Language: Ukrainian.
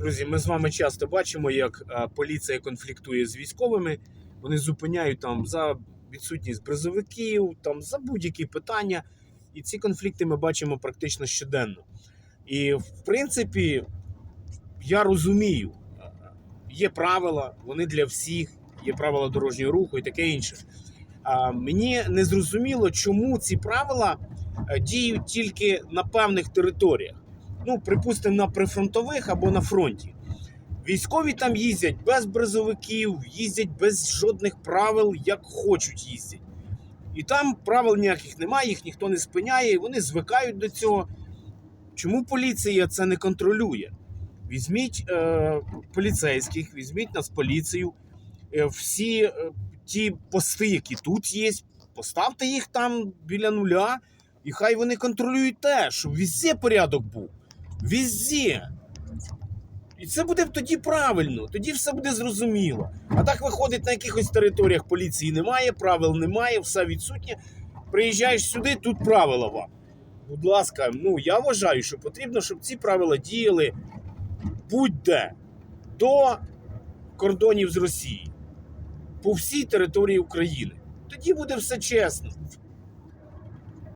Друзі, ми з вами часто бачимо, як е, поліція конфліктує з військовими. Вони зупиняють там за відсутність бризовиків, там за будь-які питання. І ці конфлікти ми бачимо практично щоденно. І в принципі, я розумію, е, є правила, вони для всіх, є правила дорожнього руху і таке інше. А мені не зрозуміло, чому ці правила е, діють тільки на певних територіях. Ну, припустимо, на прифронтових або на фронті. Військові там їздять без бризовиків, їздять без жодних правил, як хочуть їздять. І там правил ніяких немає, їх ніхто не спиняє, вони звикають до цього. Чому поліція це не контролює? Візьміть е, поліцейських, візьміть нас поліцію, е, всі е, ті пости, які тут є, поставте їх там біля нуля, і хай вони контролюють те, щоб везде порядок був. Везде. І це буде тоді правильно, тоді все буде зрозуміло. А так виходить, на якихось територіях поліції немає, правил немає, все відсутнє. Приїжджаєш сюди, тут правила вам. Будь ласка, ну я вважаю, що потрібно, щоб ці правила діяли будь-де до кордонів з Росії по всій території України. Тоді буде все чесно.